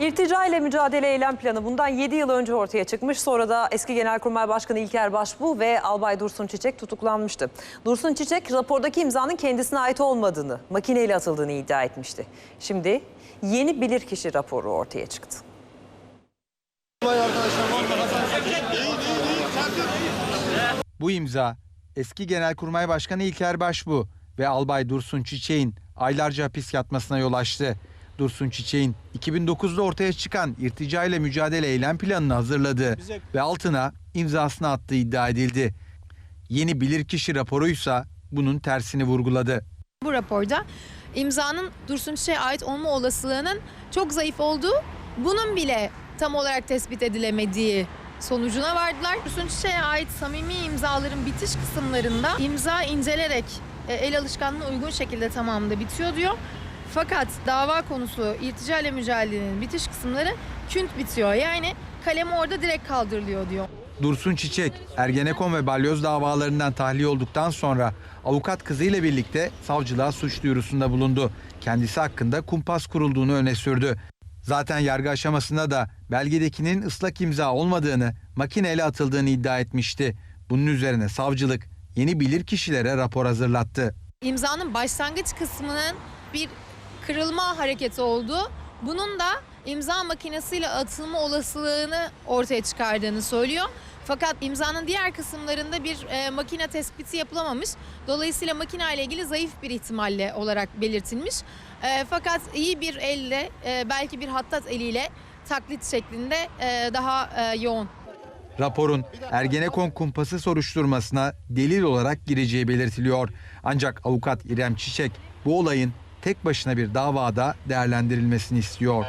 İrtica ile mücadele eylem planı bundan 7 yıl önce ortaya çıkmış. Sonra da eski Genelkurmay Başkanı İlker Başbuğ ve Albay Dursun Çiçek tutuklanmıştı. Dursun Çiçek rapordaki imzanın kendisine ait olmadığını, makineyle atıldığını iddia etmişti. Şimdi yeni bilirkişi raporu ortaya çıktı. Bu imza eski Genelkurmay Başkanı İlker Başbuğ ve Albay Dursun Çiçek'in aylarca hapis yatmasına yol açtı. Dursun Çiçek'in 2009'da ortaya çıkan irtica ile mücadele eylem planını hazırladı ve altına imzasını attığı iddia edildi. Yeni bilirkişi raporuysa bunun tersini vurguladı. Bu raporda imzanın Dursun Çiçek'e ait olma olasılığının çok zayıf olduğu, bunun bile tam olarak tespit edilemediği sonucuna vardılar. Dursun Çiçek'e ait samimi imzaların bitiş kısımlarında imza incelerek e, el alışkanlığına uygun şekilde tamamında bitiyor diyor. Fakat dava konusu irtica ile mücadelenin bitiş kısımları künt bitiyor. Yani kalemi orada direkt kaldırılıyor diyor. Dursun Çiçek, Ergenekon ve Balyoz davalarından tahliye olduktan sonra avukat kızıyla birlikte savcılığa suç duyurusunda bulundu. Kendisi hakkında kumpas kurulduğunu öne sürdü. Zaten yargı aşamasında da belgedekinin ıslak imza olmadığını, makineyle atıldığını iddia etmişti. Bunun üzerine savcılık yeni bilir kişilere rapor hazırlattı. imzanın başlangıç kısmının bir kırılma hareketi oldu. Bunun da imza makinesiyle atılma olasılığını ortaya çıkardığını söylüyor. Fakat imzanın diğer kısımlarında bir e, makine tespiti yapılamamış. Dolayısıyla makine ile ilgili zayıf bir ihtimalle olarak belirtilmiş. E, fakat iyi bir elle, e, belki bir hattat eliyle taklit şeklinde e, daha e, yoğun. Raporun Ergenekon kumpası soruşturmasına delil olarak gireceği belirtiliyor. Ancak avukat İrem Çiçek bu olayın tek başına bir davada değerlendirilmesini istiyor.